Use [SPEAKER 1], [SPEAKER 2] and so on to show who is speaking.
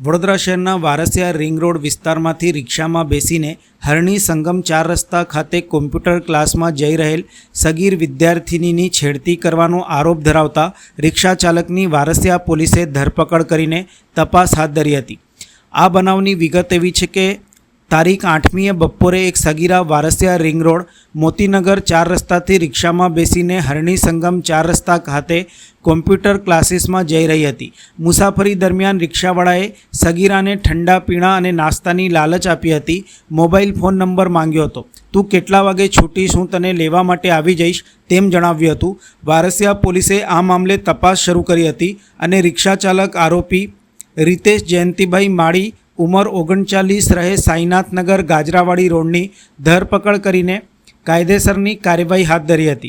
[SPEAKER 1] વડોદરા શહેરના Varasiya ring road વિસ્તારમાંથી રિક્ષામાં બેસીને હરણી સંગમ ચાર રસ્તા ખાતે કોમ્પ્યુટર ક્લાસમાં જઈ રહેલ સગીર વિદ્યાર્થિનીની છેડતી કરવાનો આરોપ ધરાવતા રિક્ષા ચાલકની વારસિયા પોલીસે ધરપકડ કરીને તપાસ હાથ ધરી હતી. આ બનાવની વિગત એવી છે કે તારીખ આઠમીએ બપોરે એક સગીરા વારસિયા રિંગ રોડ, મોતીનગર ચાર રસ્તાથી રિક્ષામાં બેસીને હરણી સંગમ ચાર રસ્તા ખાતે કોમ્પ્યુટર ક્લાસીસમાં જઈ રહી હતી. મુસાફરી દરમિયાન રિક્ષાવાળાએ સગીરાને ઠંડા પીણા અને નાસ્તાની લાલચ આપી હતી. મોબાઈલ ફોન નંબર માંગ્યો હતો. તું કેટલા વાગે છૂટીશ, હું તને લેવા માટે આવી જઈશ, તેમ જણાવ્યું હતું. વારસિયા પોલીસે આ મામલે તપાસ શરૂ કરી હતી અને રિક્ષા ચાલક આરોપી રિતેશ જયંતિભાઈ માળી ઉંમર ઓગણચાલીસ રહે સાઈનાથનગર ગાજરાવાડી રોડની ધરપકડ કરીને કાયદેસરની કાર્યવાહી હાથ ધરી હતી.